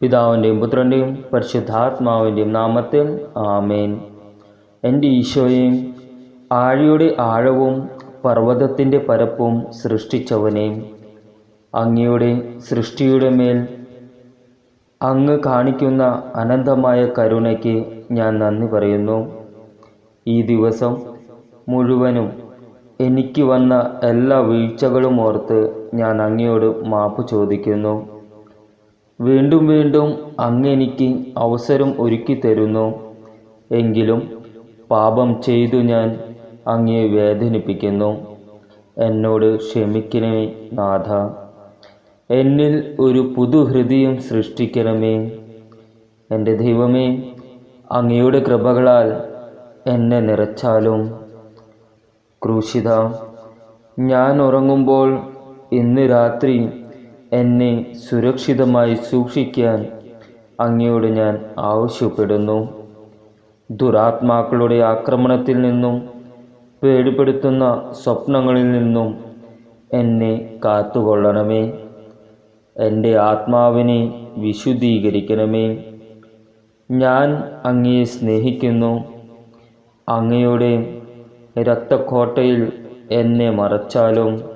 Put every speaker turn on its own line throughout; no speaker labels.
പിതാവിന്റെയും പുത്രന്റെയും പരിശുദ്ധാത്മാവിന്റെയും നാമത്തിൽ ആമേൻ. എന്റെ ഈശോയും ആഴിയുടെ ആഴവും പർവതത്തിന്റെ പരപ്പും സൃഷ്ടിച്ചവനെയും അങ്ങയുടെ സൃഷ്ടിയുടെ മേൽ അങ്ങ് കാണിക്കുന്ന അനന്തമായ കരുണയ്ക്ക് ഞാൻ നന്ദി പറയുന്നു. ഈ ദിവസം മുഴുവനും എനിക്ക് വന്ന എല്ലാ വീഴ്ചകളും ഓർത്ത് ഞാൻ അങ്ങയോട് മാപ്പ് ചോദിക്കുന്നു. വീണ്ടും വീണ്ടും അങ്ങ് എനിക്ക് അവസരം ഒരുക്കി തരുന്നു. എങ്കിലും പാപം ചെയ്തു ഞാൻ അങ്ങയെ വേദനിപ്പിക്കുന്നു. എന്നോട് ക്ഷമിക്കണമേ നാഥ. എന്നിൽ ഒരു പുതു ഹൃദയം സൃഷ്ടിക്കണമേ. എന്റെ ദൈവമേ അങ്ങയുടെ കൃപകളാൽ എന്നെ നിറച്ചാലും. ക്രൂശിത ഞാൻ ഉറങ്ങുമ്പോൾ ഇന്ന് രാത്രി എന്നെ സുരക്ഷിതമായി സൂക്ഷിക്കാൻ അങ്ങയോട് ഞാൻ ആവശ്യപ്പെടുന്നു. ദുരാത്മാക്കളുടെ ആക്രമണത്തിൽ നിന്നും പേടിപ്പെടുത്തുന്ന സ്വപ്നങ്ങളിൽ നിന്നും എന്നെ കാത്തുകൊള്ളണമേ. എന്റെ ആത്മാവിനെ വിശുദ്ധീകരിക്കണമേ. ഞാൻ അങ്ങയെ സ്നേഹിക്കുന്നു. അങ്ങയുടെ രക്തക്കോട്ടയിൽ എന്നെ മറച്ചാലും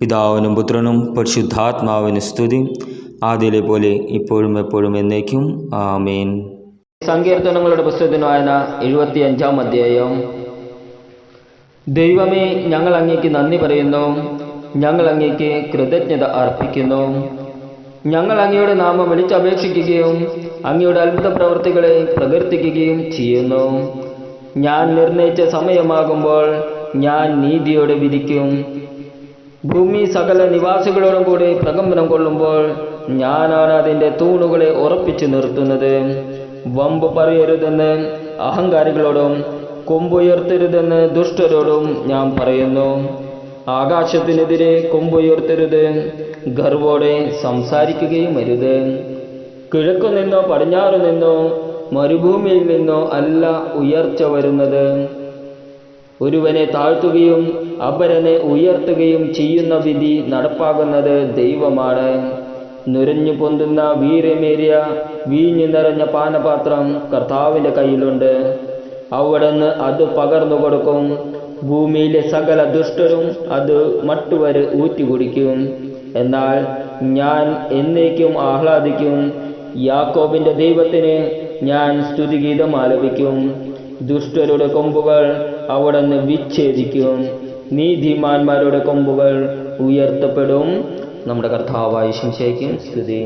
പിതാവിനും പുത്രനും പരിശുദ്ധാത്മാവിന് സ്തുതി. ആദ്യയിലെ പോലെ ഇപ്പോഴും എപ്പോഴും എന്നേക്കും. ആമേൻ. സങ്കീർത്തനങ്ങളുടെ പുസ്തകത്തിന് വായന എഴുപത്തി അഞ്ചാം അധ്യായം. ദൈവമേ ഞങ്ങൾ അങ്ങേക്ക് നന്ദി പറയുന്നു. ഞങ്ങൾ അങ്ങേക്ക് കൃതജ്ഞത അർപ്പിക്കുന്നു. ഞങ്ങൾ അങ്ങയുടെ നാമം വിളിച്ചപേക്ഷിക്കുകയും അങ്ങയുടെ അത്ഭുത പ്രവൃത്തികളെ പ്രകീർത്തിക്കുകയും ചെയ്യുന്നു. ഞാൻ നിർണയിച്ച സമയമാകുമ്പോൾ ഞാൻ നീതിയോടെ വിധിക്കും. ഭൂമി സകല നിവാസികളോടും കൂടി പ്രകമ്പനം കൊള്ളുമ്പോൾ ഞാനാണ് അതിന്റെ തൂണുകളെ ഉറപ്പിച്ചു നിർത്തുന്നത്. വമ്പ് പറയരുതെന്ന് അഹങ്കാരികളോടും കൊമ്പുയർത്തരുതെന്ന് ദുഷ്ടരോടും ഞാൻ പറയുന്നു. ആകാശത്തിനെതിരെ കൊമ്പുയർത്തരുത് ഗർവോടെ സംസാരിക്കുകയും അരുത്. കിഴക്കു നിന്നോ പടിഞ്ഞാറു നിന്നോ മരുഭൂമിയിൽ നിന്നോ അല്ല ഉയർച്ച വരുന്നത്. ഒരുവനെ താഴ്ത്തുകയും അപരനെ ഉയർത്തുകയും ചെയ്യുന്ന വിധി നടപ്പാകുന്നത് ദൈവമാണ്. നുരഞ്ഞു പൊന്തുന്ന വീരമേറിയ വീഞ്ഞു നിറഞ്ഞ പാനപാത്രം കർത്താവിന്റെ കയ്യിലുണ്ട്. അവിടുന്ന് അത് പകർന്നു കൊടുക്കും. ഭൂമിയിലെ സകല ദുഷ്ടരും അത് മറ്റുവരെ ഊറ്റി കുടിക്കും എന്നാൽ ഞാൻ എന്നേക്കും ആഹ്ലാദിക്കും. യാക്കോബിന്റെ ദൈവത്തിന് ഞാൻ സ്തുതിഗീതം ആലപിക്കും. ദുഷ്ടരുടെ കൊമ്പുകൾ അവിടുന്ന് വിച്ഛേദിക്കും. നീതിമാന്മാരുടെ കൊമ്പുകൾ ഉയർത്തപ്പെടും. നമ്മുടെ കർത്താവായ ശംശയ്ക്കും സ്തുതി.